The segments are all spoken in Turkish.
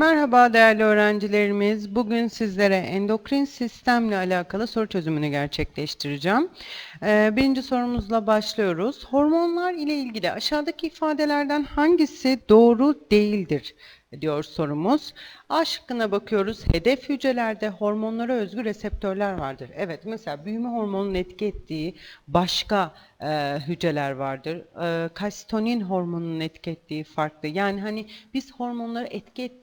Merhaba değerli öğrencilerimiz. Bugün sizlere endokrin sistemle alakalı soru çözümünü gerçekleştireceğim. Ee, birinci sorumuzla başlıyoruz. Hormonlar ile ilgili aşağıdaki ifadelerden hangisi doğru değildir? diyor sorumuz. A şıkkına bakıyoruz. Hedef hücrelerde hormonlara özgü reseptörler vardır. Evet mesela büyüme hormonunun etki ettiği başka e, hücreler vardır. E, kalsitonin hormonunun etki ettiği farklı. Yani hani biz hormonları etki ettiği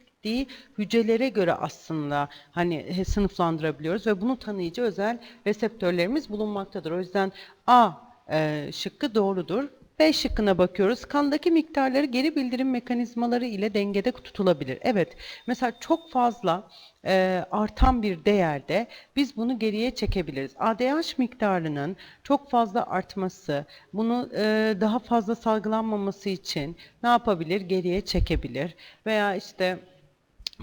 hücrelere göre aslında hani sınıflandırabiliyoruz ve bunu tanıyıcı özel reseptörlerimiz bulunmaktadır. O yüzden A e, şıkkı doğrudur. B şıkkına bakıyoruz. Kandaki miktarları geri bildirim mekanizmaları ile dengede tutulabilir. Evet, mesela çok fazla e, artan bir değerde biz bunu geriye çekebiliriz. ADH miktarının çok fazla artması, bunu e, daha fazla salgılanmaması için ne yapabilir? Geriye çekebilir. Veya işte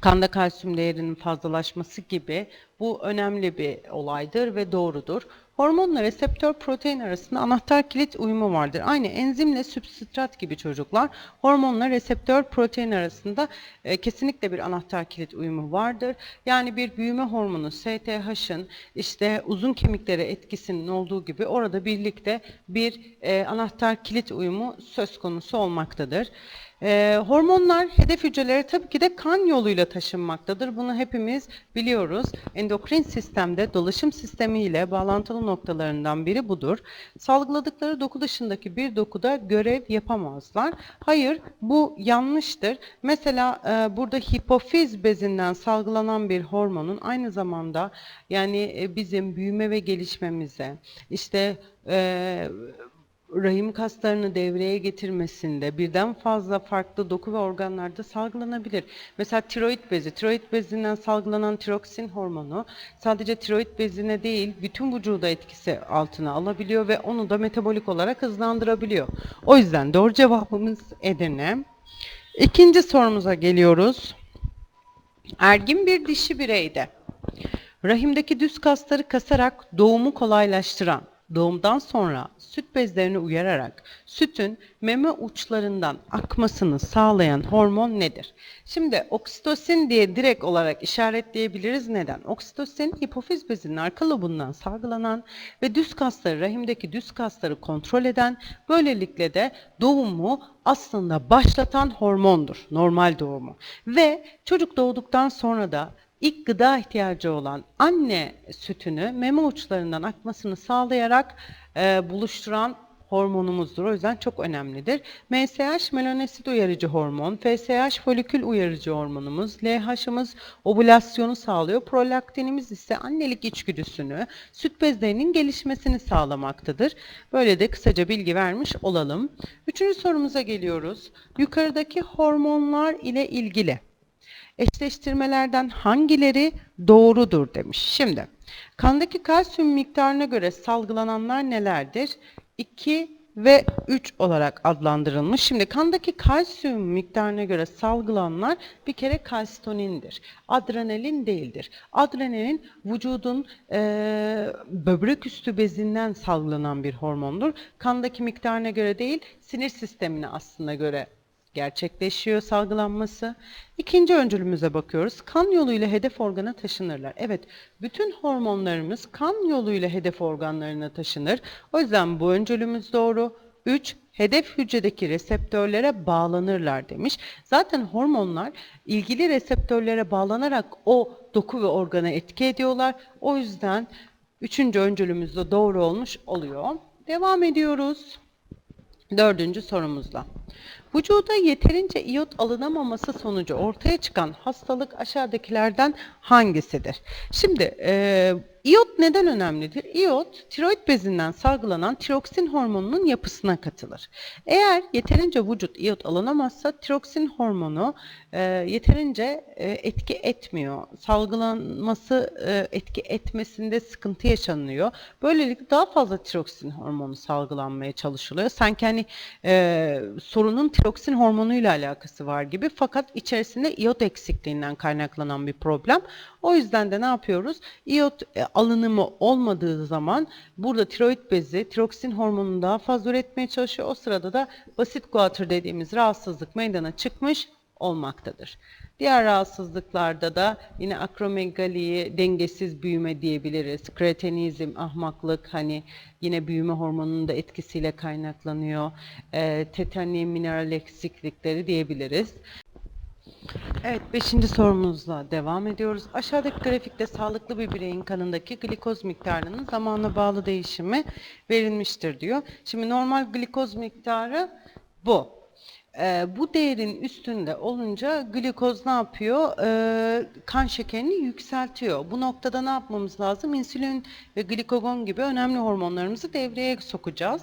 kanda kalsiyum değerinin fazlalaşması gibi bu önemli bir olaydır ve doğrudur. Hormonla reseptör protein arasında anahtar kilit uyumu vardır. Aynı enzimle substrat gibi çocuklar hormonla reseptör protein arasında e, kesinlikle bir anahtar kilit uyumu vardır. Yani bir büyüme hormonu STH'ın işte uzun kemiklere etkisinin olduğu gibi orada birlikte bir e, anahtar kilit uyumu söz konusu olmaktadır. Ee, hormonlar hedef hücrelere tabii ki de kan yoluyla taşınmaktadır. Bunu hepimiz biliyoruz. Endokrin sistemde dolaşım sistemi ile bağlantılı noktalarından biri budur. Salgıladıkları doku dışındaki bir dokuda görev yapamazlar. Hayır, bu yanlıştır. Mesela e, burada hipofiz bezinden salgılanan bir hormonun aynı zamanda yani e, bizim büyüme ve gelişmemize, işte e, rahim kaslarını devreye getirmesinde birden fazla farklı doku ve organlarda salgılanabilir. Mesela tiroid bezi, tiroid bezinden salgılanan tiroksin hormonu sadece tiroid bezine değil bütün vücuda etkisi altına alabiliyor ve onu da metabolik olarak hızlandırabiliyor. O yüzden doğru cevabımız Edirne. İkinci sorumuza geliyoruz. Ergin bir dişi bireyde rahimdeki düz kasları kasarak doğumu kolaylaştıran doğumdan sonra süt bezlerini uyararak sütün meme uçlarından akmasını sağlayan hormon nedir? Şimdi oksitosin diye direkt olarak işaretleyebiliriz. Neden? Oksitosin hipofiz bezinin arka lobundan salgılanan ve düz kasları, rahimdeki düz kasları kontrol eden, böylelikle de doğumu aslında başlatan hormondur. Normal doğumu. Ve çocuk doğduktan sonra da ilk gıda ihtiyacı olan anne sütünü meme uçlarından akmasını sağlayarak e, buluşturan hormonumuzdur. O yüzden çok önemlidir. MSH melanosit uyarıcı hormon, FSH folikül uyarıcı hormonumuz, LH'ımız ovülasyonu sağlıyor. Prolaktinimiz ise annelik içgüdüsünü, süt bezlerinin gelişmesini sağlamaktadır. Böyle de kısaca bilgi vermiş olalım. Üçüncü sorumuza geliyoruz. Yukarıdaki hormonlar ile ilgili eşleştirmelerden hangileri doğrudur demiş. Şimdi kandaki kalsiyum miktarına göre salgılananlar nelerdir? 2 ve 3 olarak adlandırılmış. Şimdi kandaki kalsiyum miktarına göre salgılananlar bir kere kalsitonindir. Adrenalin değildir. Adrenalin vücudun e, böbrek üstü bezinden salgılanan bir hormondur. Kandaki miktarına göre değil, sinir sistemine aslında göre gerçekleşiyor salgılanması. İkinci öncülümüze bakıyoruz. Kan yoluyla hedef organa taşınırlar. Evet, bütün hormonlarımız kan yoluyla hedef organlarına taşınır. O yüzden bu öncülümüz doğru. 3. Hedef hücredeki reseptörlere bağlanırlar demiş. Zaten hormonlar ilgili reseptörlere bağlanarak o doku ve organa etki ediyorlar. O yüzden üçüncü öncülümüz de doğru olmuş oluyor. Devam ediyoruz. Dördüncü sorumuzla. Vücuda yeterince iyot alınamaması sonucu ortaya çıkan hastalık aşağıdakilerden hangisidir? Şimdi e, iyot neden önemlidir? İyot tiroid bezinden salgılanan tiroksin hormonunun yapısına katılır. Eğer yeterince vücut iyot alınamazsa tiroksin hormonu e, yeterince e, etki etmiyor. Salgılanması e, etki etmesinde sıkıntı yaşanıyor. Böylelikle daha fazla tiroksin hormonu salgılanmaya çalışılıyor. Sanki hani e, sorunun tiroksin hormonuyla alakası var gibi fakat içerisinde iyot eksikliğinden kaynaklanan bir problem. O yüzden de ne yapıyoruz? İyot e, alınımı olmadığı zaman burada tiroid bezi tiroksin hormonunu daha fazla üretmeye çalışıyor. O sırada da basit guatr dediğimiz rahatsızlık meydana çıkmış olmaktadır. Diğer rahatsızlıklarda da yine akromegaliyi dengesiz büyüme diyebiliriz. Kretenizm, ahmaklık hani yine büyüme hormonunun da etkisiyle kaynaklanıyor. E, tetanyum mineral eksiklikleri diyebiliriz. Evet, beşinci sorumuzla devam ediyoruz. Aşağıdaki grafikte sağlıklı bir bireyin kanındaki glikoz miktarının zamanla bağlı değişimi verilmiştir diyor. Şimdi normal glikoz miktarı bu. Ee, bu değerin üstünde olunca glikoz ne yapıyor? Ee, kan şekerini yükseltiyor. Bu noktada ne yapmamız lazım? İnsülin ve glikogon gibi önemli hormonlarımızı devreye sokacağız.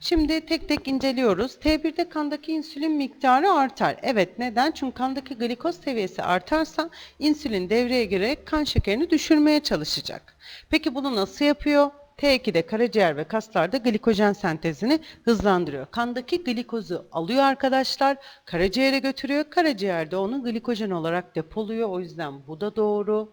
Şimdi tek tek inceliyoruz. T1'de kandaki insülin miktarı artar. Evet neden? Çünkü kandaki glikoz seviyesi artarsa insülin devreye girerek kan şekerini düşürmeye çalışacak. Peki bunu nasıl yapıyor? T2'de karaciğer ve kaslarda glikojen sentezini hızlandırıyor. Kandaki glikozu alıyor arkadaşlar, karaciğere götürüyor. Karaciğerde onu glikojen olarak depoluyor. O yüzden bu da doğru.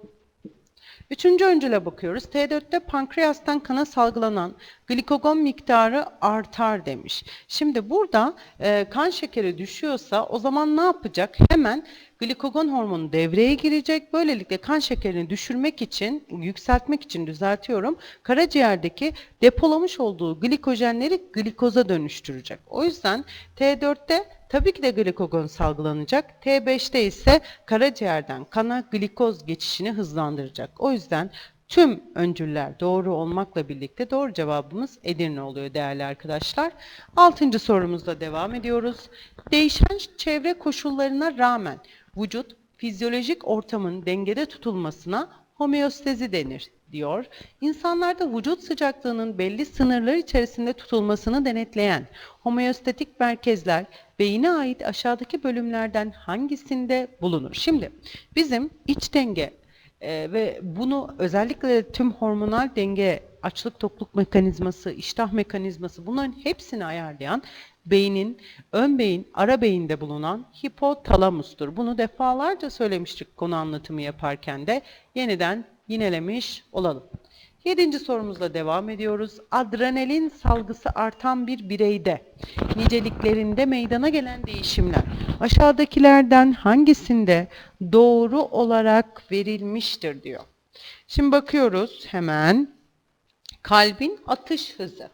Üçüncü öncüle bakıyoruz. T4'te pankreastan kana salgılanan glikogon miktarı artar demiş. Şimdi burada e, kan şekeri düşüyorsa o zaman ne yapacak? Hemen glikogon hormonu devreye girecek. Böylelikle kan şekerini düşürmek için, yükseltmek için düzeltiyorum. Karaciğerdeki depolamış olduğu glikojenleri glikoza dönüştürecek. O yüzden T4'te tabii ki de glikogon salgılanacak. T5'te ise karaciğerden kana glikoz geçişini hızlandıracak. O yüzden tüm öncüller doğru olmakla birlikte doğru cevabımız Edirne oluyor değerli arkadaşlar. Altıncı sorumuzla devam ediyoruz. Değişen çevre koşullarına rağmen vücut fizyolojik ortamın dengede tutulmasına homeostezi denir diyor. İnsanlarda vücut sıcaklığının belli sınırlar içerisinde tutulmasını denetleyen homeostatik merkezler beyine ait aşağıdaki bölümlerden hangisinde bulunur? Şimdi bizim iç denge e, ve bunu özellikle tüm hormonal denge, açlık tokluk mekanizması, iştah mekanizması bunların hepsini ayarlayan beynin, ön beyin, ara beyinde bulunan hipotalamustur. Bunu defalarca söylemiştik konu anlatımı yaparken de yeniden yinelemiş olalım. Yedinci sorumuzla devam ediyoruz. Adrenalin salgısı artan bir bireyde niceliklerinde meydana gelen değişimler aşağıdakilerden hangisinde doğru olarak verilmiştir diyor. Şimdi bakıyoruz hemen. Kalbin atış hızı.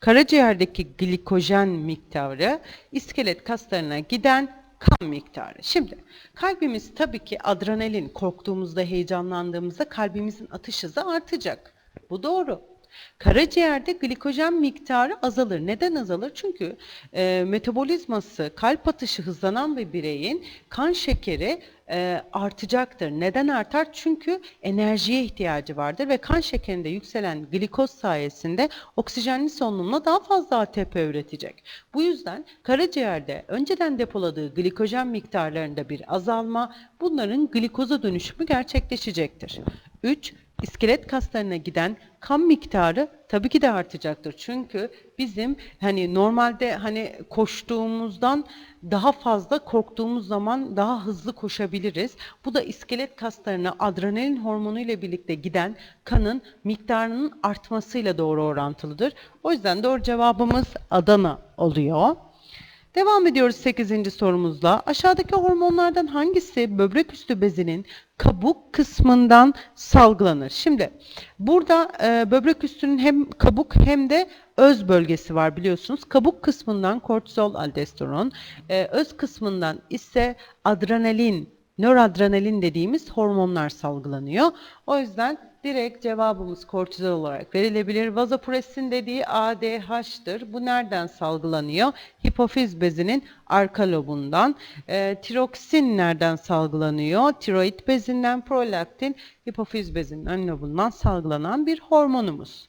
Karaciğerdeki glikojen miktarı, iskelet kaslarına giden kan miktarı. Şimdi kalbimiz tabii ki adrenalin korktuğumuzda, heyecanlandığımızda kalbimizin atış hızı artacak. Bu doğru. Karaciğerde glikojen miktarı azalır. Neden azalır? Çünkü e, metabolizması, kalp atışı hızlanan bir bireyin kan şekeri e, artacaktır. Neden artar? Çünkü enerjiye ihtiyacı vardır ve kan şekerinde yükselen glikoz sayesinde oksijenli solunumla daha fazla ATP üretecek. Bu yüzden karaciğerde önceden depoladığı glikojen miktarlarında bir azalma, bunların glikoza dönüşümü gerçekleşecektir. 3. İskelet kaslarına giden kan miktarı tabii ki de artacaktır. Çünkü bizim hani normalde hani koştuğumuzdan daha fazla korktuğumuz zaman daha hızlı koşabiliriz. Bu da iskelet kaslarına adrenalin hormonu ile birlikte giden kanın miktarının artmasıyla doğru orantılıdır. O yüzden doğru cevabımız Adana oluyor. Devam ediyoruz 8. sorumuzla. Aşağıdaki hormonlardan hangisi böbrek üstü bezinin kabuk kısmından salgılanır? Şimdi burada e, böbrek üstünün hem kabuk hem de öz bölgesi var biliyorsunuz. Kabuk kısmından kortizol, aldosteron, e, öz kısmından ise adrenalin, nöradrenalin dediğimiz hormonlar salgılanıyor. O yüzden direkt cevabımız kortizol olarak verilebilir. Vazopresin dediği ADH'tır. Bu nereden salgılanıyor? Hipofiz bezinin arka lobundan. E, tiroksin nereden salgılanıyor? Tiroid bezinden, prolaktin hipofiz bezinin ön lobundan salgılanan bir hormonumuz.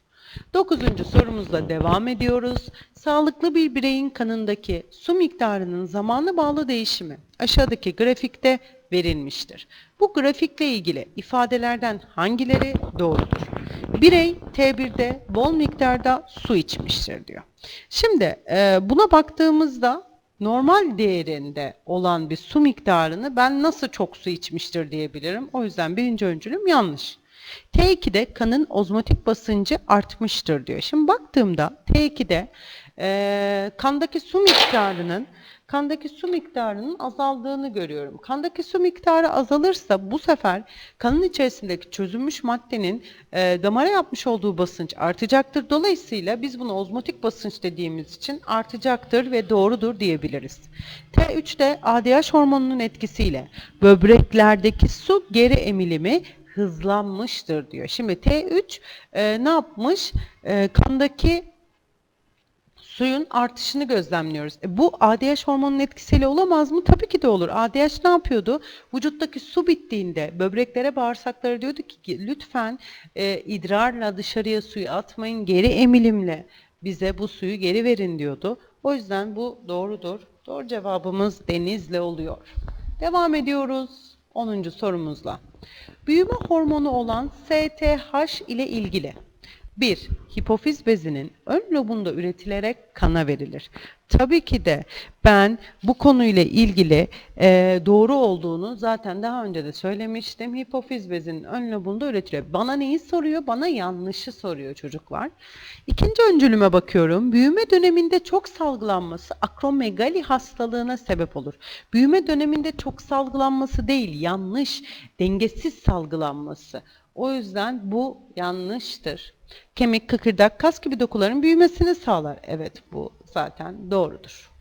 Dokuzuncu sorumuzla devam ediyoruz. Sağlıklı bir bireyin kanındaki su miktarının zamanla bağlı değişimi aşağıdaki grafikte verilmiştir. Bu grafikle ilgili ifadelerden hangileri doğrudur? Birey T1'de bol miktarda su içmiştir diyor. Şimdi e, buna baktığımızda normal değerinde olan bir su miktarını ben nasıl çok su içmiştir diyebilirim. O yüzden birinci öncülüm yanlış. T2'de kanın ozmotik basıncı artmıştır diyor. Şimdi baktığımda T2'de e, kandaki su miktarının kandaki su miktarının azaldığını görüyorum. Kandaki su miktarı azalırsa bu sefer kanın içerisindeki çözülmüş maddenin e, damara yapmış olduğu basınç artacaktır. Dolayısıyla biz bunu ozmotik basınç dediğimiz için artacaktır ve doğrudur diyebiliriz. T3'te ADH hormonunun etkisiyle böbreklerdeki su geri emilimi hızlanmıştır diyor. Şimdi T3 e, ne yapmış? E, kandaki suyun artışını gözlemliyoruz. E, bu ADH hormonunun etkisiyle olamaz mı? Tabii ki de olur. ADH ne yapıyordu? Vücuttaki su bittiğinde böbreklere, bağırsaklara diyordu ki lütfen e, idrarla dışarıya suyu atmayın, geri emilimle bize bu suyu geri verin diyordu. O yüzden bu doğrudur. Doğru cevabımız denizle oluyor. Devam ediyoruz 10. sorumuzla. Büyüme hormonu olan STH ile ilgili 1. Hipofiz bezinin ön lobunda üretilerek kana verilir. Tabii ki de ben bu konuyla ilgili e, doğru olduğunu zaten daha önce de söylemiştim. Hipofiz bezinin ön lobunda üretiliyor. Bana neyi soruyor? Bana yanlışı soruyor çocuklar. İkinci öncülüme bakıyorum. Büyüme döneminde çok salgılanması akromegali hastalığına sebep olur. Büyüme döneminde çok salgılanması değil, yanlış, dengesiz salgılanması. O yüzden bu yanlıştır. Kemik, kıkırdak, kas gibi dokuların büyümesini sağlar. Evet bu zaten doğrudur.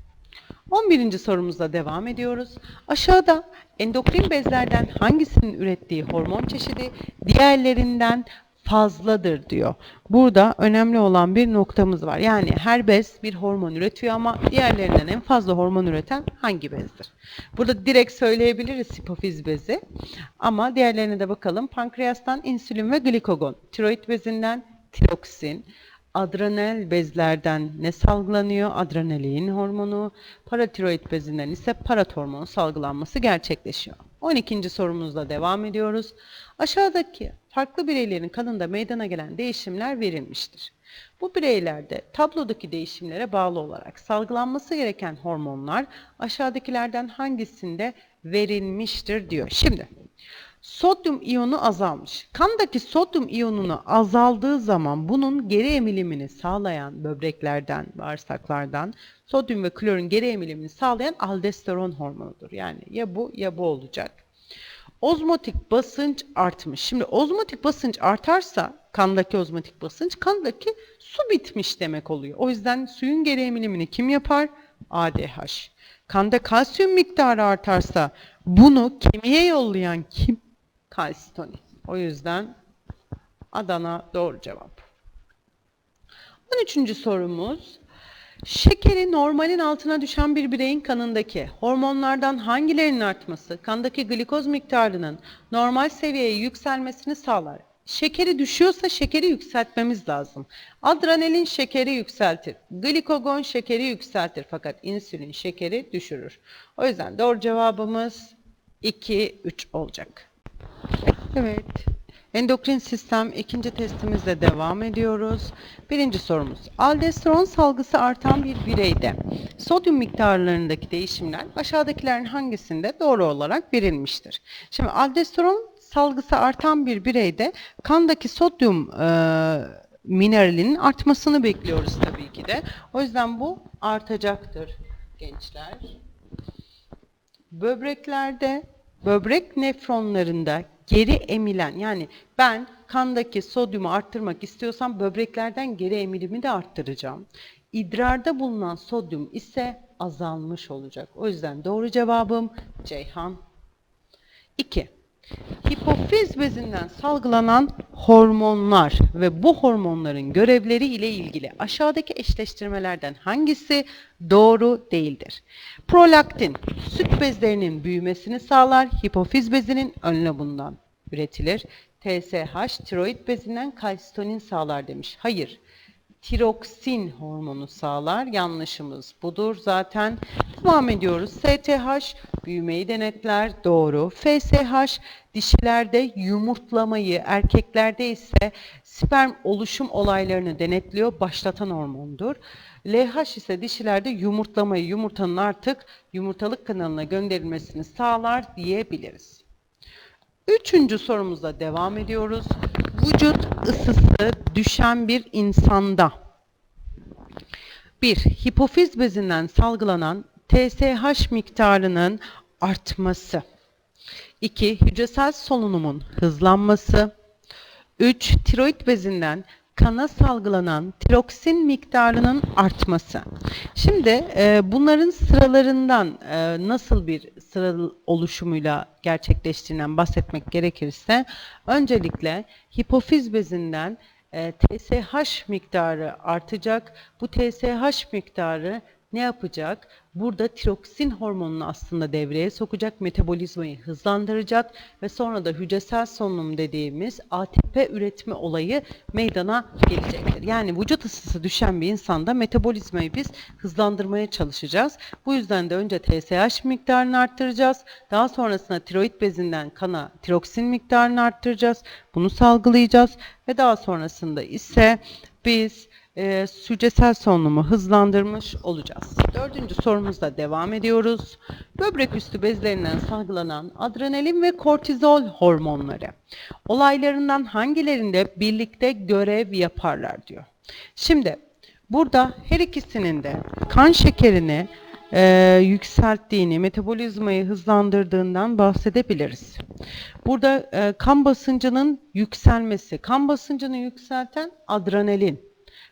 11. sorumuzla devam ediyoruz. Aşağıda endokrin bezlerden hangisinin ürettiği hormon çeşidi diğerlerinden fazladır diyor. Burada önemli olan bir noktamız var. Yani her bez bir hormon üretiyor ama diğerlerinden en fazla hormon üreten hangi bezdir? Burada direkt söyleyebiliriz hipofiz bezi. Ama diğerlerine de bakalım. Pankreastan insülin ve glikogon, tiroid bezinden tiroksin, adrenal bezlerden ne salgılanıyor? Adrenalin hormonu, paratiroid bezinden ise parat hormonu salgılanması gerçekleşiyor. 12. sorumuzla devam ediyoruz. Aşağıdaki farklı bireylerin kanında meydana gelen değişimler verilmiştir. Bu bireylerde tablodaki değişimlere bağlı olarak salgılanması gereken hormonlar aşağıdakilerden hangisinde verilmiştir diyor. Şimdi sodyum iyonu azalmış. Kandaki sodyum iyonunu azaldığı zaman bunun geri emilimini sağlayan böbreklerden, bağırsaklardan sodyum ve klorun geri emilimini sağlayan aldosteron hormonudur. Yani ya bu ya bu olacak. Ozmotik basınç artmış. Şimdi ozmotik basınç artarsa kandaki ozmotik basınç kandaki su bitmiş demek oluyor. O yüzden suyun geri emilimini kim yapar? ADH. Kanda kalsiyum miktarı artarsa bunu kemiğe yollayan kim? Kalsitonin. O yüzden Adana doğru cevap. 13. sorumuz. Şekeri normalin altına düşen bir bireyin kanındaki hormonlardan hangilerinin artması kandaki glikoz miktarının normal seviyeye yükselmesini sağlar? Şekeri düşüyorsa şekeri yükseltmemiz lazım. Adrenalin şekeri yükseltir. Glikogon şekeri yükseltir fakat insülin şekeri düşürür. O yüzden doğru cevabımız 2, 3 olacak. Evet. Endokrin sistem ikinci testimizle devam ediyoruz. Birinci sorumuz. Aldosteron salgısı artan bir bireyde sodyum miktarlarındaki değişimler aşağıdakilerin hangisinde doğru olarak verilmiştir? Şimdi aldosteron salgısı artan bir bireyde kandaki sodyum e, mineralinin artmasını bekliyoruz tabii ki de. O yüzden bu artacaktır gençler. Böbreklerde, böbrek nefronlarında geri emilen yani ben kandaki sodyumu arttırmak istiyorsam böbreklerden geri emilimi de arttıracağım. İdrarda bulunan sodyum ise azalmış olacak. O yüzden doğru cevabım Ceyhan. 2. Hipofiz bezinden salgılanan hormonlar ve bu hormonların görevleri ile ilgili aşağıdaki eşleştirmelerden hangisi doğru değildir? Prolaktin süt bezlerinin büyümesini sağlar, hipofiz bezinin ön lobundan üretilir. TSH tiroid bezinden kalsitonin sağlar demiş. Hayır tiroksin hormonu sağlar. Yanlışımız budur zaten. Devam ediyoruz. STH büyümeyi denetler. Doğru. FSH dişilerde yumurtlamayı, erkeklerde ise sperm oluşum olaylarını denetliyor. Başlatan hormondur. LH ise dişilerde yumurtlamayı, yumurtanın artık yumurtalık kanalına gönderilmesini sağlar diyebiliriz. Üçüncü sorumuzla devam ediyoruz. Vücut ısısı düşen bir insanda bir hipofiz bezinden salgılanan TSH miktarının artması. 2. Hücresel solunumun hızlanması. 3. Tiroid bezinden kana salgılanan tiroksin miktarının artması. Şimdi e, bunların sıralarından e, nasıl bir sıra oluşumuyla gerçekleştiğinden bahsetmek gerekirse öncelikle hipofiz bezinden e, TSH miktarı artacak. Bu TSH miktarı ne yapacak? Burada tiroksin hormonunu aslında devreye sokacak, metabolizmayı hızlandıracak ve sonra da hücresel solunum dediğimiz ATP üretme olayı meydana gelecektir. Yani vücut ısısı düşen bir insanda metabolizmayı biz hızlandırmaya çalışacağız. Bu yüzden de önce TSH miktarını arttıracağız. Daha sonrasında tiroid bezinden kana tiroksin miktarını arttıracağız. Bunu salgılayacağız ve daha sonrasında ise biz e, hücresel solunumu hızlandırmış olacağız. Dördüncü sorumuzda devam ediyoruz. Böbrek üstü bezlerinden salgılanan adrenalin ve kortizol hormonları olaylarından hangilerinde birlikte görev yaparlar diyor. Şimdi burada her ikisinin de kan şekerini e, yükselttiğini, metabolizmayı hızlandırdığından bahsedebiliriz. Burada e, kan basıncının yükselmesi, kan basıncını yükselten adrenalin,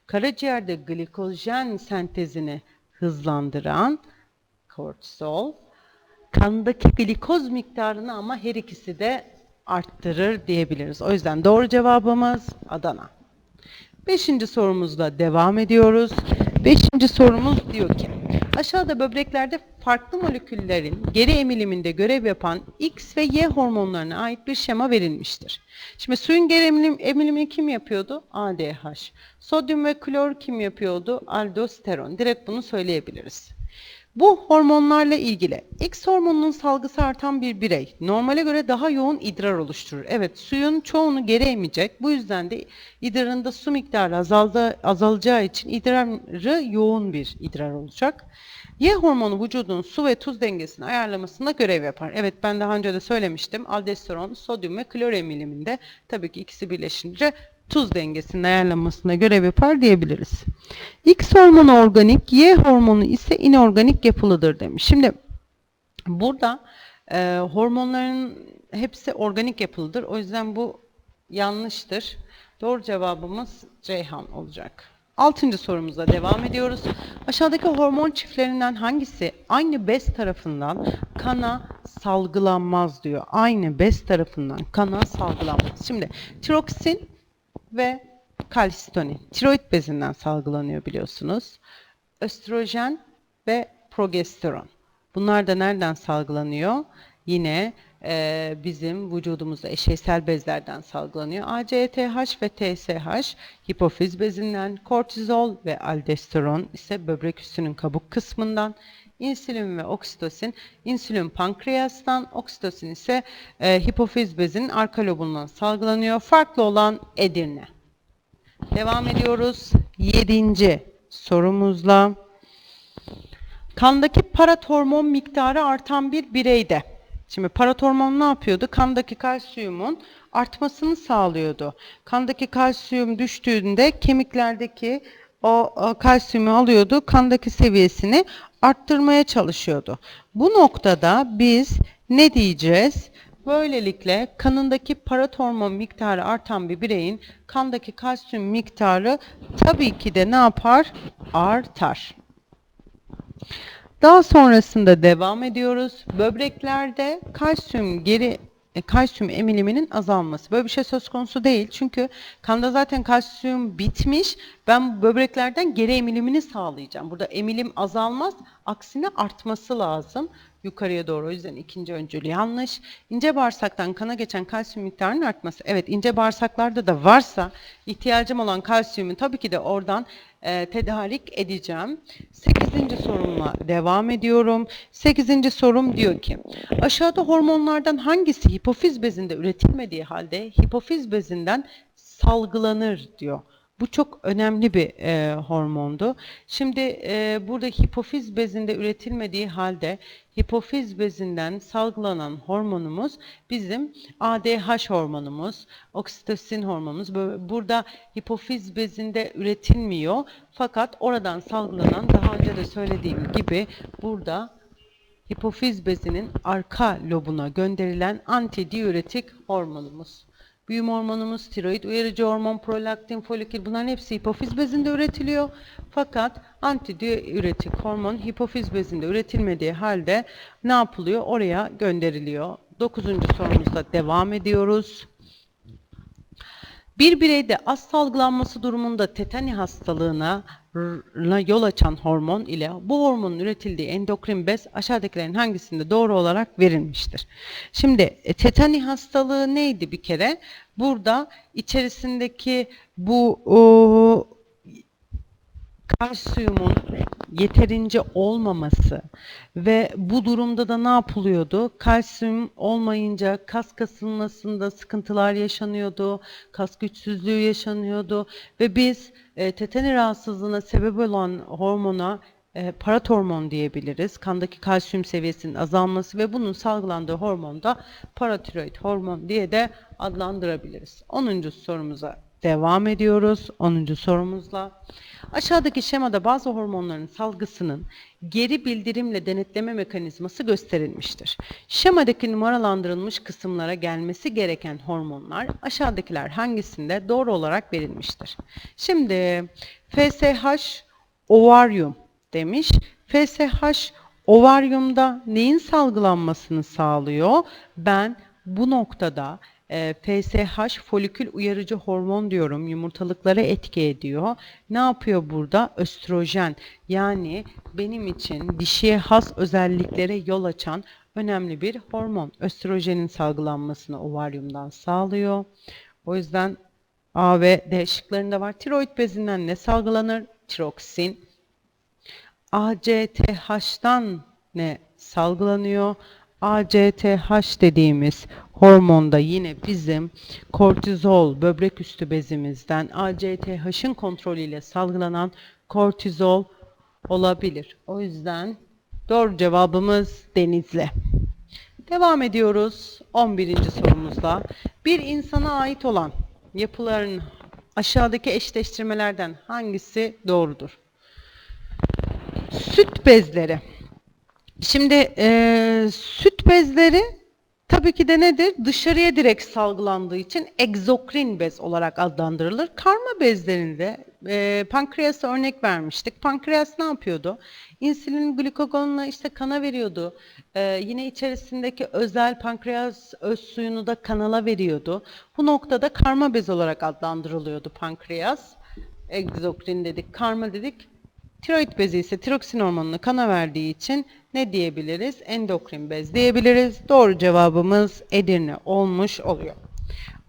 karaciğerde glikojen sentezini hızlandıran kortizol, kandaki glikoz miktarını ama her ikisi de arttırır diyebiliriz. O yüzden doğru cevabımız Adana. Beşinci sorumuzla devam ediyoruz. Beşinci sorumuz diyor ki, aşağıda böbreklerde farklı moleküllerin geri emiliminde görev yapan X ve Y hormonlarına ait bir şema verilmiştir. Şimdi suyun geri emilim, emilimini kim yapıyordu? ADH. Sodyum ve klor kim yapıyordu? Aldosteron. Direkt bunu söyleyebiliriz. Bu hormonlarla ilgili X hormonunun salgısı artan bir birey normale göre daha yoğun idrar oluşturur. Evet suyun çoğunu geri emecek. Bu yüzden de idrarında su miktarı azaldı, azalacağı için idrarı yoğun bir idrar olacak. Y hormonu vücudun su ve tuz dengesini ayarlamasında görev yapar. Evet ben daha önce de söylemiştim. Aldosteron, sodyum ve klor emiliminde tabii ki ikisi birleşince tuz dengesinin ayarlanmasına görev yapar diyebiliriz. X hormonu organik, Y hormonu ise inorganik yapılıdır demiş. Şimdi burada e, hormonların hepsi organik yapılıdır. O yüzden bu yanlıştır. Doğru cevabımız Ceyhan olacak. Altıncı sorumuza devam ediyoruz. Aşağıdaki hormon çiftlerinden hangisi aynı bez tarafından kana salgılanmaz diyor. Aynı bez tarafından kana salgılanmaz. Şimdi tiroksin ve kalsitonin. Tiroid bezinden salgılanıyor biliyorsunuz. Östrojen ve progesteron. Bunlar da nereden salgılanıyor? Yine e, bizim vücudumuzda eşeysel bezlerden salgılanıyor. ACTH ve TSH hipofiz bezinden, kortizol ve aldosteron ise böbrek üstünün kabuk kısmından, insülin ve oksitosin, insülin pankreastan, oksitosin ise e, hipofiz bezinin arka lobundan salgılanıyor. Farklı olan Edirne. Devam ediyoruz. Yedinci sorumuzla. Kandaki parathormon miktarı artan bir bireyde. Şimdi parathormon ne yapıyordu? Kandaki kalsiyumun artmasını sağlıyordu. Kandaki kalsiyum düştüğünde kemiklerdeki o kalsiyumu alıyordu. Kandaki seviyesini arttırmaya çalışıyordu. Bu noktada biz ne diyeceğiz? Böylelikle kanındaki parathormon miktarı artan bir bireyin kandaki kalsiyum miktarı tabii ki de ne yapar? Artar. Daha sonrasında devam ediyoruz. Böbreklerde kalsiyum geri e, kalsiyum emiliminin azalması. Böyle bir şey söz konusu değil. Çünkü kanda zaten kalsiyum bitmiş. Ben böbreklerden geri emilimini sağlayacağım. Burada emilim azalmaz. Aksine artması lazım yukarıya doğru. O yüzden ikinci öncül yanlış. İnce bağırsaktan kana geçen kalsiyum miktarının artması. Evet ince bağırsaklarda da varsa ihtiyacım olan kalsiyumu tabii ki de oradan e, tedarik edeceğim. Sekizinci sorumla devam ediyorum. Sekizinci sorum diyor ki aşağıda hormonlardan hangisi hipofiz bezinde üretilmediği halde hipofiz bezinden salgılanır diyor. Bu çok önemli bir e, hormondu. Şimdi e, burada hipofiz bezinde üretilmediği halde hipofiz bezinden salgılanan hormonumuz bizim ADH hormonumuz, oksitosin hormonumuz. Burada hipofiz bezinde üretilmiyor fakat oradan salgılanan daha önce de söylediğim gibi burada hipofiz bezinin arka lobuna gönderilen antidiüretik hormonumuz. Büyüme hormonumuz, tiroid uyarıcı hormon, prolaktin, folikül bunların hepsi hipofiz bezinde üretiliyor. Fakat antidiüretik hormon hipofiz bezinde üretilmediği halde ne yapılıyor? Oraya gönderiliyor. Dokuzuncu sorumuzda devam ediyoruz. Bir bireyde az salgılanması durumunda tetani hastalığına yol açan hormon ile bu hormonun üretildiği endokrin bez aşağıdakilerin hangisinde doğru olarak verilmiştir? Şimdi e, tetani hastalığı neydi bir kere? Burada içerisindeki bu o, kalsiyumun yeterince olmaması ve bu durumda da ne yapılıyordu? Kalsiyum olmayınca kas kasılmasında sıkıntılar yaşanıyordu, kas güçsüzlüğü yaşanıyordu ve biz e, tetani rahatsızlığına sebep olan hormona e, paratormon diyebiliriz. Kandaki kalsiyum seviyesinin azalması ve bunun salgılandığı hormon da paratiroid hormon diye de adlandırabiliriz. 10. sorumuza devam ediyoruz. 10. sorumuzla. Aşağıdaki şemada bazı hormonların salgısının geri bildirimle denetleme mekanizması gösterilmiştir. Şemadaki numaralandırılmış kısımlara gelmesi gereken hormonlar aşağıdakiler hangisinde doğru olarak verilmiştir? Şimdi FSH ovaryum demiş. FSH ovaryumda neyin salgılanmasını sağlıyor? Ben bu noktada e, FSH folikül uyarıcı hormon diyorum. Yumurtalıklara etki ediyor. Ne yapıyor burada? Östrojen. Yani benim için dişiye has özelliklere yol açan önemli bir hormon. Östrojenin salgılanmasını ovaryumdan sağlıyor. O yüzden A ve D şıklarında var. Tiroid bezinden ne salgılanır? Tiroksin. ACTH'tan ne salgılanıyor? ACTH dediğimiz hormonda yine bizim kortizol böbrek üstü bezimizden ACTH'ın kontrolüyle salgılanan kortizol olabilir. O yüzden doğru cevabımız Denizli. Devam ediyoruz 11. sorumuzla. Bir insana ait olan yapıların aşağıdaki eşleştirmelerden hangisi doğrudur? Süt bezleri. Şimdi e, süt bezleri tabii ki de nedir? Dışarıya direkt salgılandığı için egzokrin bez olarak adlandırılır. Karma bezlerinde e, pankreasa örnek vermiştik. Pankreas ne yapıyordu? İnsülin glikogonla işte kana veriyordu. E, yine içerisindeki özel pankreas öz suyunu da kanala veriyordu. Bu noktada karma bez olarak adlandırılıyordu pankreas. Egzokrin dedik, karma dedik. Tiroid bezi ise tiroksin hormonunu kana verdiği için ne diyebiliriz? Endokrin bez diyebiliriz. Doğru cevabımız Edirne olmuş oluyor.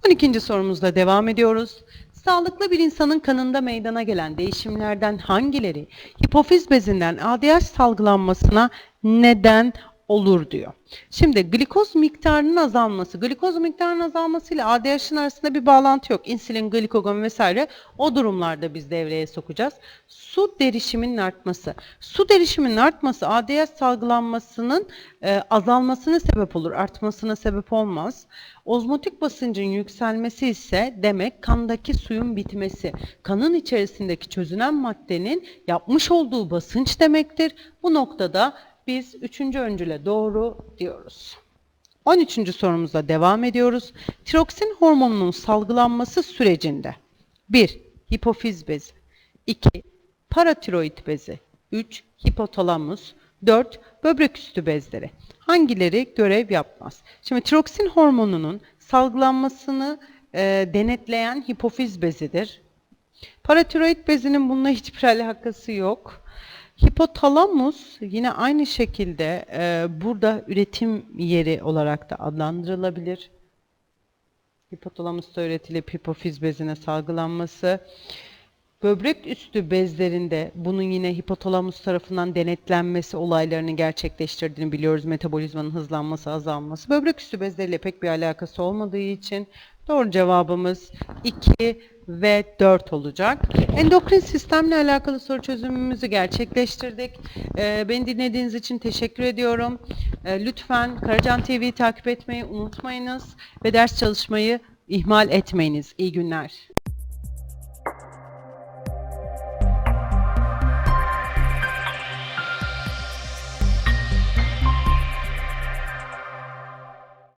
12. sorumuzla devam ediyoruz. Sağlıklı bir insanın kanında meydana gelen değişimlerden hangileri hipofiz bezinden ADH salgılanmasına neden olur diyor. Şimdi glikoz miktarının azalması, glikoz miktarının azalması ile ADH'ın arasında bir bağlantı yok. İnsülin, glikogon vesaire o durumlarda biz devreye sokacağız. Su derişiminin artması. Su derişiminin artması ADH salgılanmasının e, azalmasına sebep olur, artmasına sebep olmaz. Ozmotik basıncın yükselmesi ise demek kandaki suyun bitmesi. Kanın içerisindeki çözünen maddenin yapmış olduğu basınç demektir. Bu noktada biz üçüncü öncüle doğru diyoruz. 13. sorumuzla devam ediyoruz. Tiroksin hormonunun salgılanması sürecinde 1. Hipofiz bezi 2. Paratiroid bezi 3. Hipotalamus 4. Böbrek üstü bezleri. Hangileri görev yapmaz? Şimdi tiroksin hormonunun salgılanmasını e, denetleyen hipofiz bezidir. Paratiroid bezinin bununla hiçbir alakası yok. Hipotalamus yine aynı şekilde e, burada üretim yeri olarak da adlandırılabilir. Hipotalamusta üretilip hipofiz bezine salgılanması. Böbrek üstü bezlerinde bunun yine hipotalamus tarafından denetlenmesi olaylarını gerçekleştirdiğini biliyoruz. Metabolizmanın hızlanması, azalması. Böbrek üstü bezleriyle pek bir alakası olmadığı için doğru cevabımız 2 ve 4 olacak. Endokrin sistemle alakalı soru çözümümüzü gerçekleştirdik. Ee, beni dinlediğiniz için teşekkür ediyorum. Ee, lütfen Karacan TV'yi takip etmeyi unutmayınız ve ders çalışmayı ihmal etmeyiniz. İyi günler.